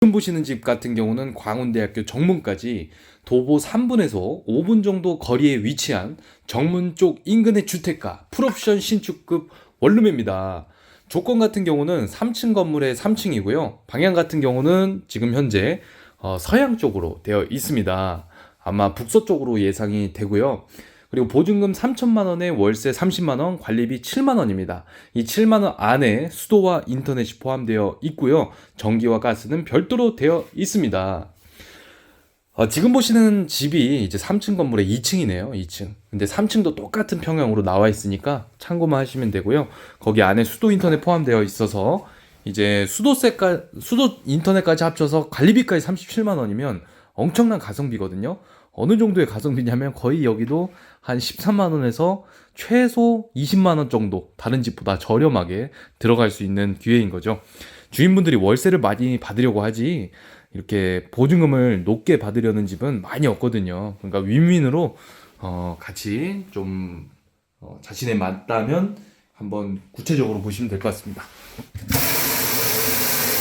지금 보시는 집 같은 경우는 광운대학교 정문까지 도보 3분에서 5분 정도 거리에 위치한 정문 쪽 인근의 주택가 풀옵션 신축급 원룸입니다. 조건 같은 경우는 3층 건물의 3층이고요. 방향 같은 경우는 지금 현재 어, 서양 쪽으로 되어 있습니다. 아마 북서쪽으로 예상이 되고요. 그리고 보증금 3천만 원에 월세 30만 원, 관리비 7만 원입니다. 이 7만 원 안에 수도와 인터넷이 포함되어 있고요. 전기와 가스는 별도로 되어 있습니다. 어, 지금 보시는 집이 이제 3층 건물의 2층이네요. 2층. 근데 3층도 똑같은 평형으로 나와 있으니까 참고만 하시면 되고요. 거기 안에 수도 인터넷 포함되어 있어서 이제 수도세까 수도 인터넷까지 합쳐서 관리비까지 37만 원이면 엄청난 가성비거든요. 어느 정도의 가성비냐면 거의 여기도 한 13만 원에서 최소 20만 원 정도 다른 집보다 저렴하게 들어갈 수 있는 기회인 거죠. 주인분들이 월세를 많이 받으려고 하지 이렇게 보증금을 높게 받으려는 집은 많이 없거든요. 그러니까 윈윈으로 어, 같이 좀 어, 자신에 맞다면 한번 구체적으로 보시면 될 것 같습니다.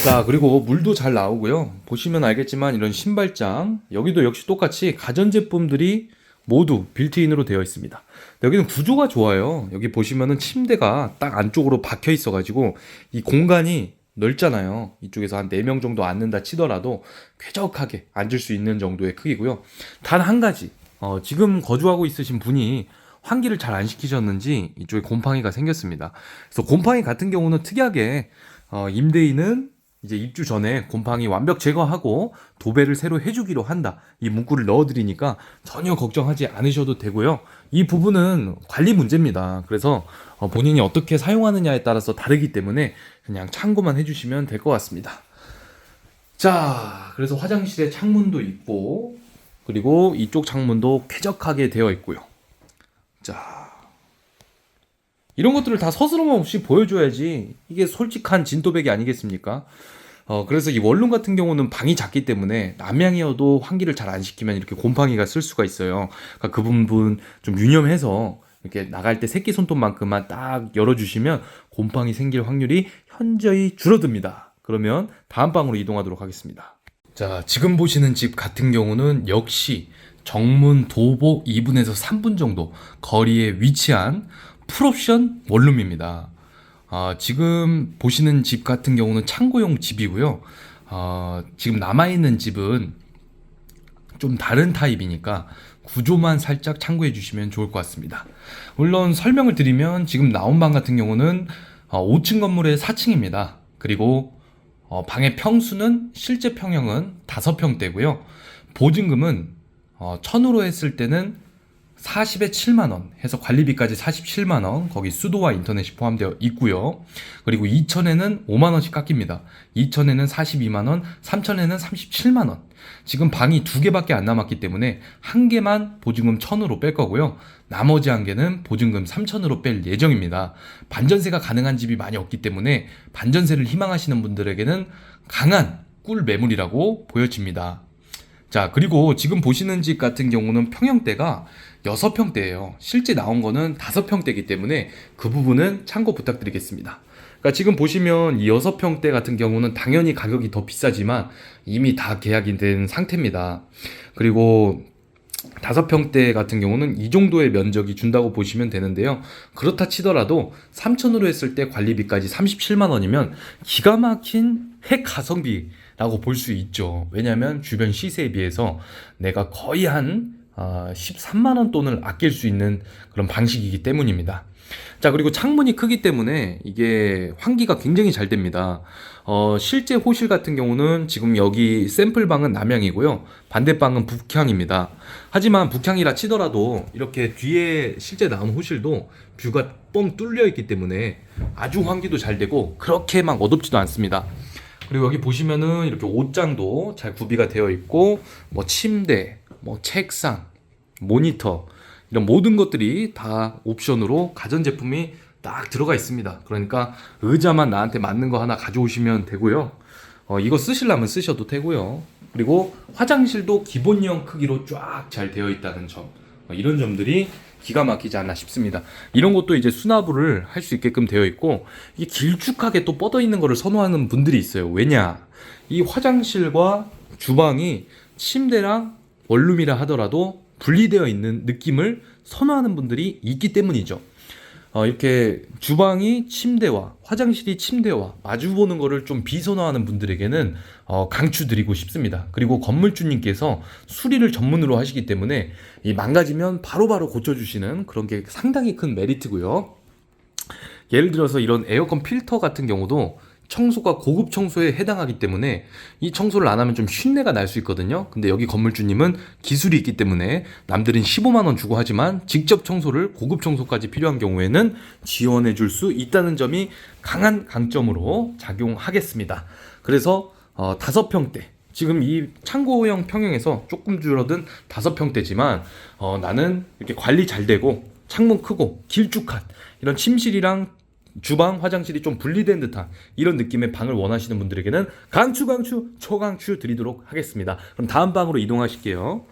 자, 그리고 물도 잘 나오고요. 보시면 알겠지만 이런 신발장, 여기도 역시 똑같이 가전제품들이 모두 빌트인으로 되어 있습니다. 여기는 구조가 좋아요. 여기 보시면은 침대가 딱 안쪽으로 박혀 있어 가지고 이 공간이 넓잖아요. 이쪽에서 한 4명 정도 앉는다 치더라도 쾌적하게 앉을 수 있는 정도의 크기고요. 단 한 가지, 어, 지금 거주하고 있으신 분이 환기를 잘 안 시키셨는지 이쪽에 곰팡이가 생겼습니다. 그래서 곰팡이 같은 경우는 특이하게 어, 임대인은 이제 입주 전에 곰팡이 완벽 제거하고 도배를 새로 해주기로 한다. 이 문구를 넣어드리니까 전혀 걱정하지 않으셔도 되고요. 이 부분은 관리 문제입니다. 그래서 어, 본인이 어떻게 사용하느냐에 따라서 다르기 때문에 그냥 참고만 해주시면 될 것 같습니다. 자, 그래서 화장실에 창문도 있고, 그리고 이쪽 창문도 쾌적하게 되어 있고요. 자, 이런 것들을 다 서스럼 없이 보여줘야지 이게 솔직한 진또백이 아니겠습니까? 어, 그래서 이 원룸 같은 경우는 방이 작기 때문에 남양이어도 환기를 잘 안 시키면 이렇게 곰팡이가 쓸 수가 있어요. 그러니까 그 부분 좀 유념해서 이렇게 나갈 때 새끼 손톱만큼만 딱 열어주시면 곰팡이 생길 확률이 현저히 줄어듭니다. 그러면 다음 방으로 이동하도록 하겠습니다. 자, 지금 보시는 집 같은 경우는 역시 정문 도보 2분에서 3분 정도 거리에 위치한 풀옵션 원룸입니다. 아, 지금 보시는 집 같은 경우는 창고용 집이고요. 아, 지금 남아있는 집은 좀 다른 타입이니까 구조만 살짝 참고해 주시면 좋을 것 같습니다. 물론 설명을 드리면 지금 나온 방 같은 경우는 어, 5층 건물의 4층입니다. 그리고 어, 방의 평수는 실제 평형은 5평대고요. 보증금은 어, 1000으로 했을 때는 40에 7만 원 해서 관리비까지 47만 원 거기 수도와 인터넷이 포함되어 있고요. 그리고 2천에는 5만 원씩 깎입니다. 2천에는 42만 원, 3천에는 37만 원. 지금 방이 두 개밖에 안 남았기 때문에 한 개만 보증금 1,000으로 뺄 거고요. 나머지 한 개는 보증금 3,000으로 뺄 예정입니다. 반전세가 가능한 집이 많이 없기 때문에 반전세를 희망하시는 분들에게는 강한 꿀 매물이라고 보여집니다. 자, 그리고 지금 보시는 집 같은 경우는 평형대가 6평대예요. 실제 나온 거는 5평대이기 때문에 그 부분은 참고 부탁드리겠습니다. 그러니까 지금 보시면 이 6평대 같은 경우는 당연히 가격이 더 비싸지만 이미 다 계약이 된 상태입니다. 그리고 다섯 평대 같은 경우는 이 정도의 면적이 준다고 보시면 되는데요. 그렇다 치더라도 3천으로 했을 때 관리비까지 37만 원이면 기가 막힌 핵 가성비라고 볼 수 있죠. 왜냐하면 주변 시세에 비해서 내가 거의 한 어, 13만 원 돈을 아낄 수 있는 그런 방식이기 때문입니다. 자, 그리고 창문이 크기 때문에 이게 환기가 굉장히 잘 됩니다. 어, 실제 호실 같은 경우는 지금 여기 샘플 방은 남향이고요. 반대 방은 북향입니다. 하지만 북향이라 치더라도 이렇게 뒤에 실제 나온 호실도 뷰가 뻥 뚫려 있기 때문에 아주 환기도 잘 되고 그렇게 막 어둡지도 않습니다. 그리고 여기 보시면은 이렇게 옷장도 잘 구비가 되어 있고 뭐 침대, 뭐 책상, 모니터 이런 모든 것들이 다 옵션으로 가전제품이 딱 들어가 있습니다. 그러니까 의자만 나한테 맞는 거 하나 가져오시면 되고요. 어, 이거 쓰시려면 쓰셔도 되고요. 그리고 화장실도 기본형 크기로 쫙 잘 되어 있다는 점. 어, 이런 점들이 기가 막히지 않나 싶습니다. 이런 것도 이제 수납을 할 수 있게끔 되어 있고 이게 길쭉하게 또 뻗어 있는 거를 선호하는 분들이 있어요. 왜냐? 이 화장실과 주방이 침대랑 원룸이라 하더라도 분리되어 있는 느낌을 선호하는 분들이 있기 때문이죠. 어, 이렇게 주방이 침대와 화장실이 침대와 마주보는 거를 좀 비선호하는 분들에게는 어, 강추드리고 싶습니다. 그리고 건물주님께서 수리를 전문으로 하시기 때문에 이 망가지면 바로바로 고쳐주시는 그런 게 상당히 큰 메리트고요. 예를 들어서 이런 에어컨 필터 같은 경우도 청소가 고급 청소에 해당하기 때문에 이 청소를 안 하면 좀 쉰내가 날 수 있거든요. 근데 여기 건물주님은 기술이 있기 때문에 남들은 15만 원 주고 하지만 직접 청소를 고급 청소까지 필요한 경우에는 지원해 줄 수 있다는 점이 강한 강점으로 작용하겠습니다. 그래서 어, 다섯 평대 지금 이 창고형 평형에서 조금 줄어든 다섯 평대지만 어, 나는 이렇게 관리 잘 되고 창문 크고 길쭉한 이런 침실이랑 주방, 화장실이 좀 분리된 듯한 이런 느낌의 방을 원하시는 분들에게는 강추 강추 초강추 드리도록 하겠습니다. 그럼 다음 방으로 이동하실게요.